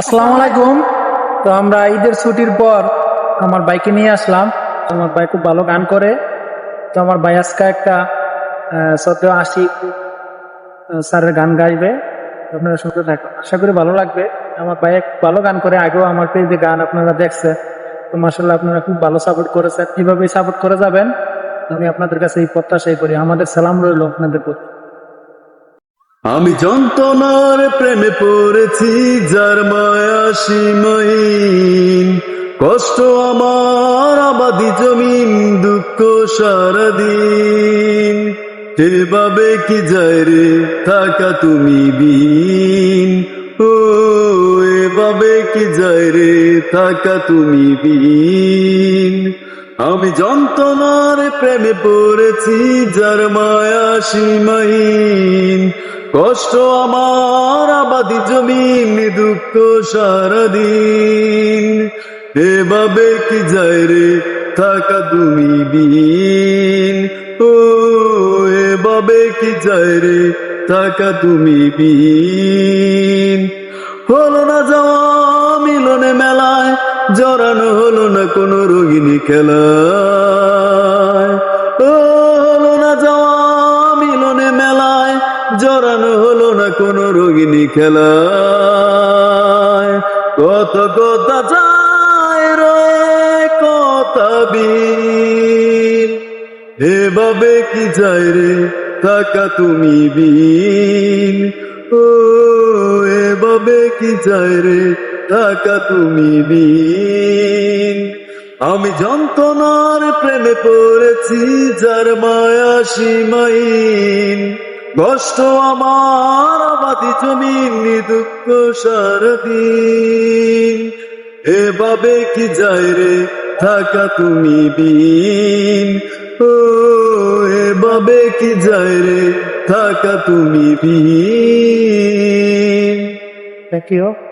আসসালামু আলাইকুম। তো আমরা ঈদের ছুটির পর আমার বাইকে নিয়ে আসলাম। আমার ভাই খুব ভালো গান করে। তো আমার ভাই আজকে একটা সত্য আশি স্যারের গান গাইবে। আপনারা শুনতে থাকুন। আশা করি ভালো লাগবে। আমার ভাই ভালো গান করে। আগেও আমার পেজে গান আপনারা দেখছেন তো মাসাল্লাহ আপনারা খুব ভালো সাপোর্ট করেছেন। এভাবেই সাপোর্ট করে যাবেন, আমি আপনাদের কাছে এই প্রত্যাশাই করি। আমাদের সালাম রইল আপনাদের প্রতি। আমি যন্ত্রণার প্রেমে পড়েছি, যার মায়া সীমাহীন। কষ্ট আমার আবাদি জমিন, দুঃখ সারাদিন। এভাবে কি যায় রে, থাকা তুমি বিন ও, এভাবে কি যায় রে, থাকা তুমি বিন আমি যন্ত্রণার প্রেমে পড়েছি, যার মায়া সীমাহীন। কষ্ট আমার আবাদি জমিন, দুঃখ সারাদিন। এভাবে কি যায় রে থাকা তুমি বিন ও, এভাবে কি যায় রে থাকা তুমি বিন হলো না যাওয়া মিলনে মেলায়, জড়ানো হলো না কোনো রোগিনী খেলায়। জড়ানো হলো না কোনো রোগিনী খেলায়। কত কথা যায় রয়ে কথা এভাবে কি যায় রে, থাকা তুমি বিন ও, এভাবে কি যায় রে, থাকা তুমি বিন আমি যন্ত্রণার প্রেমে পড়েছি, যার মায়া সীমাহীন। কষ্ট আমার আবাদি জমি নিদুঃখ সারদি এভাবে কি যায় রে থাকা তুমি বিন? ও, এভাবে কি যায় রে থাকা তুমি বিন? ইউ